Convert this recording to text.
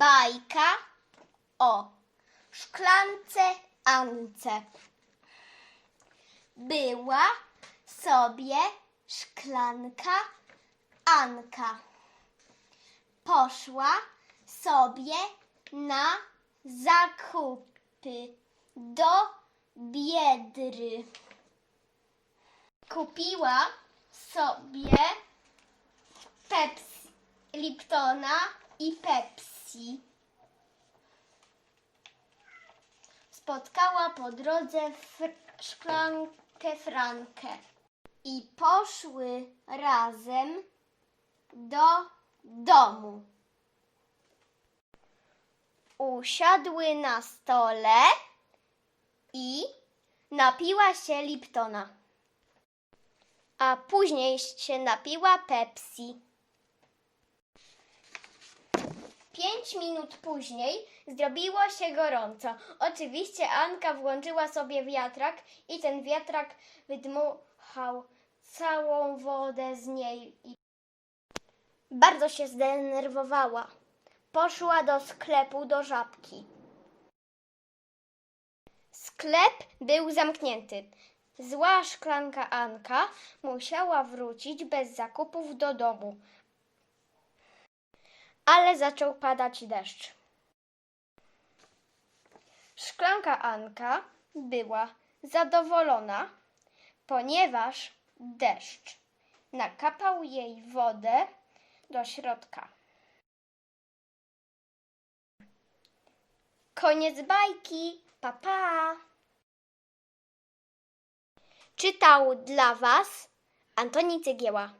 Bajka o szklance Ance. Była sobie szklanka Anka. Poszła sobie na zakupy do Biedry. Kupiła sobie Pepsi, Liptona i Pepsi. Spotkała po drodze fr- szklankę Frankę i poszły razem do domu. Usiadły na stole i napiła się Liptona. A później się napiła Pepsi. Pięć minut później zrobiło się gorąco. Oczywiście Anka włączyła sobie wiatrak i ten wiatrak wydmuchał całą wodę z niej. Bardzo się zdenerwowała. Poszła do sklepu do żabki. Sklep był zamknięty. Zła szklanka Anka musiała wrócić bez zakupów do domu, ale zaczął padać deszcz. Szklanka Anka była zadowolona, ponieważ deszcz nakapał jej wodę do środka. Koniec bajki. Pa, pa. Czytał dla Was Antoni Cygieła.